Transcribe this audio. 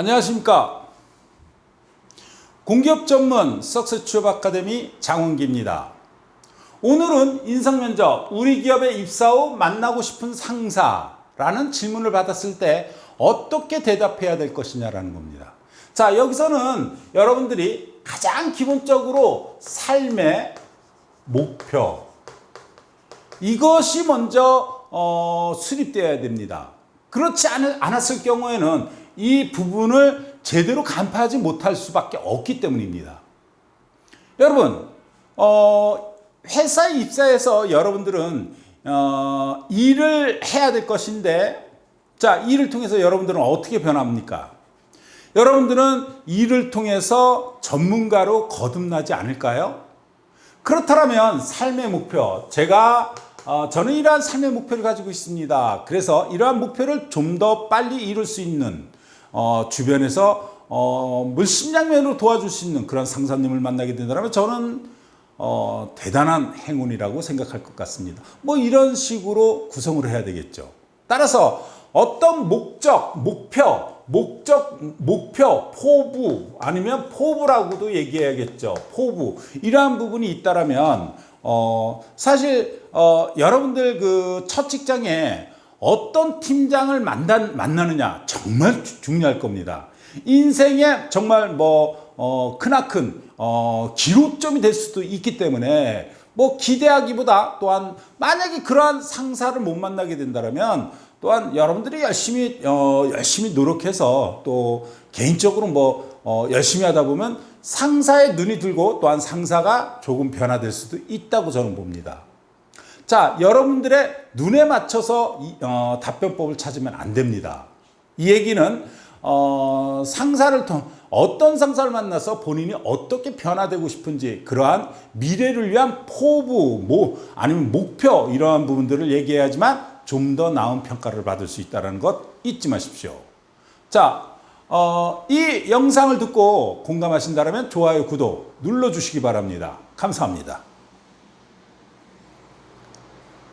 안녕하십니까. 공기업 전문 석스 취업 아카데미 장원기입니다. 오늘은 인성 면접 우리 기업에 입사 후 만나고 싶은 상사라는 질문을 받았을 때 어떻게 대답해야 될 것이냐라는 겁니다. 자, 여기서는 여러분들이 가장 기본적으로 삶의 목표 이것이 먼저 어, 수립되어야 됩니다. 그렇지 않, 않았을 경우에는 이 부분을 제대로 간파하지 못할 수밖에 없기 때문입니다. 여러분, 어, 회사에 입사해서 여러분들은 어, 일을 해야 될 것인데, 자, 일을 통해서 여러분들은 어떻게 변합니까? 여러분들은 일을 통해서 전문가로 거듭나지 않을까요? 그렇다면 삶의 목표, 제가 어, 저는 이러한 삶의 목표를 가지고 있습니다. 그래서 이러한 목표를 좀 더 빨리 이룰 수 있는 어, 주변에서 어, 물심양면으로 도와줄 수 있는 그런 상사님을 만나게 된다면 저는 어, 대단한 행운이라고 생각할 것 같습니다. 뭐 이런 식으로 구성을 해야 되겠죠. 따라서 어떤 목적, 목표, 목적, 목표, 포부 아니면 포부라고도 얘기해야겠죠. 포부 이러한 부분이 있다라면 어, 사실 어, 여러분들 그 첫 직장에 어떤 팀장을 만나, 만나느냐 정말 주- 중요할 겁니다. 인생에 정말 뭐 어, 크나큰 어, 기로점이 될 수도 있기 때문에 뭐 기대하기보다 또한 만약에 그러한 상사를 못 만나게 된다면 또한 여러분들이 열심히 어, 열심히 노력해서 또 개인적으로 뭐 어, 열심히 하다 보면 상사의 눈이 들고 또한 상사가 조금 변화될 수도 있다고 저는 봅니다. 자, 여러분들의 눈에 맞춰서 이, 어, 답변법을 찾으면 안 됩니다. 이 얘기는 어, 상사를 통 어떤 상사를 만나서 본인이 어떻게 변화되고 싶은지 그러한 미래를 위한 포부, 뭐 아니면 목표 이러한 부분들을 얘기해야지만 좀 더 나은 평가를 받을 수 있다는 것 잊지 마십시오. 자, 어, 이 영상을 듣고 공감하신다면 좋아요, 구독 눌러주시기 바랍니다. 감사합니다.